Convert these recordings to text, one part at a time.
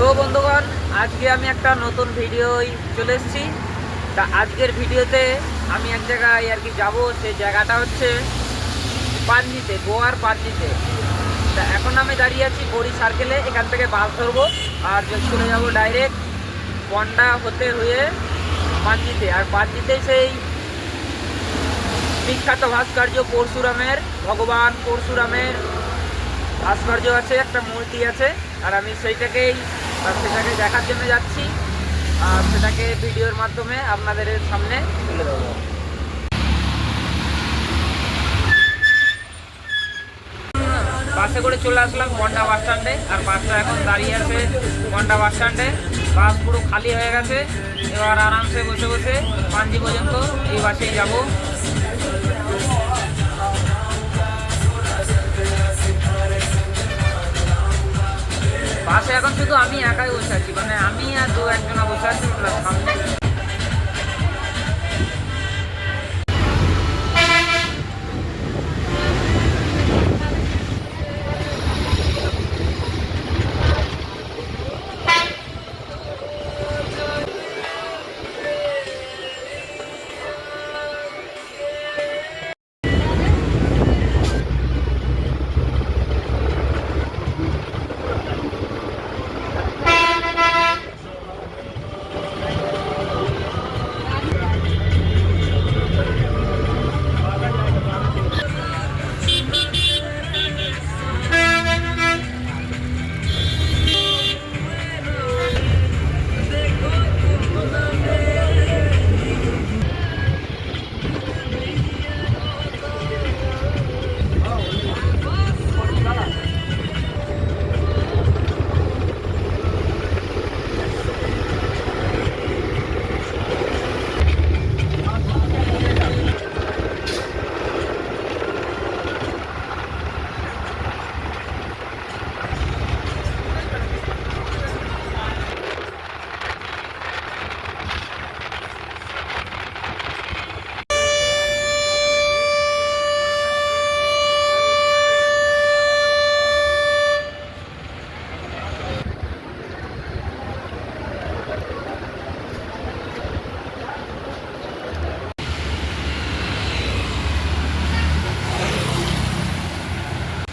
তো বন্ধুগণ, আজকে আমি একটা নতুন ভিডিওই চলে এসেছি। তা আজকের ভিডিওতে আমি এক জায়গায় আর কি যাব সেই জায়গাটা হচ্ছে পানজিতে গোয়ার পানজিতে তা এখন আমি দাঁড়িয়ে আছি বড়ি সার্কেলে এখান থেকে বাস ধরবো আর চলে যাব ডাইরেক্ট পন্ডা হতে হয়ে পানজিতে আর পানজিতে সেই বিখ্যাত ভাস্কর্য পরশুরামের, ভগবান পরশুরামের ভাস্কর্য আছে, একটা মূর্তি আছে, আর আমি সেইটাকেই আর সেটাকে দেখার জন্য যাচ্ছি। আর সেটাকে ভিডিওর মাধ্যমে আপনাদের সামনে তুলে দেবো বাসে করে চলে আসলাম ঘণ্টা বাস স্ট্যান্ডে। আর বাসটা এখন দাঁড়িয়ে আছে ঘণ্টা বাস স্ট্যান্ডে। বাস পুরো খালি হয়ে গেছে। এবার আরামসে বসে বসে পাঞ্জি পর্যন্ত এই বাসেই যাব। বাসে এখন শুধু আমি একাই বসে আছি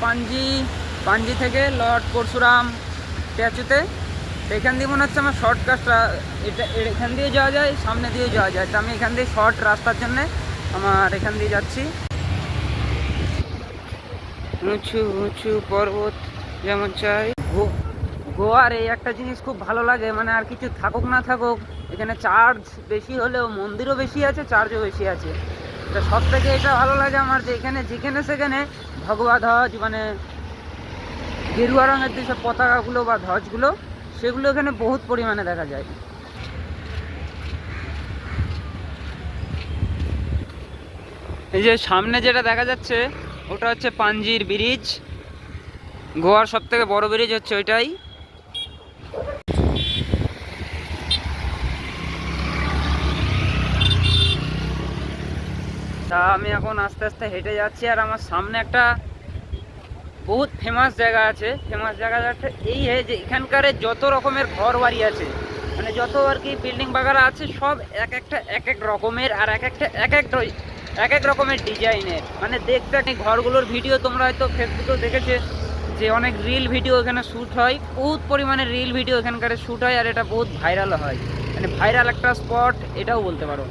পাঞ্জি পাঞ্জি থেকে লর্ড পরশুরাম স্ট্যাচুতে। এখান দিয়ে মনে হচ্ছে আমার শর্টকাটটা এটা এখান দিয়ে যাওয়া যায়, সামনে দিয়ে যাওয়া যায়। তো আমি এখান দিয়ে শর্ট রাস্তার জন্যে আমার এখান দিয়ে যাচ্ছি। উঁচু উঁচু পর্বত যেমন চাই। গোয়ার এই একটা জিনিস খুব ভালো লাগে মানে আর কিছু থাকুক না থাকুক, এখানে চার্জ বেশি হলেও মন্দিরও বেশি আছে চার্জও বেশি আছে। তো সব থেকে এটা ভালো লাগে আমার যে এখানে, যেখানে সেখানে ভগবা ধ্বজ মানে গেরুয়া রঙের যেসব পতাকাগুলো বা ধ্বজগুলো, সেগুলো এখানে বহুত পরিমাণে দেখা যায়। এই যে সামনে যেটা দেখা যাচ্ছে, ওটা হচ্ছে পাঞ্জির ব্রিজ। গোয়ার সব থেকে বড় ব্রিজ হচ্ছে ওইটাই। তা আমি এখন আস্তে আস্তে হেঁটে যাচ্ছি আর আমার সামনে একটা বহুত ফেমাস জায়গা আছে। ফেমাস জায়গাটা এই है যে এখানকার যত রকমের ঘর বাড়ি আছে মানে যত আর কি বিল্ডিং বাগারা আছে, সব এক একটা, এক এক রকমের আর এক একটা, এক এক এক এক রকমের ডিজাইনের মানে দেখতে এই ঘরগুলোর ভিডিও তোমরা হয়তো ফেসবুকেও দেখেছে যে অনেক রিল ভিডিও এখানে শ্যুট হয়, বহুত পরিমাণে রিল ভিডিও এখানকার শ্যুট হয় আর এটা বহুত ভাইরাল হয়। মানে ভাইরাল একটা স্পট এটাও বলতে পারো।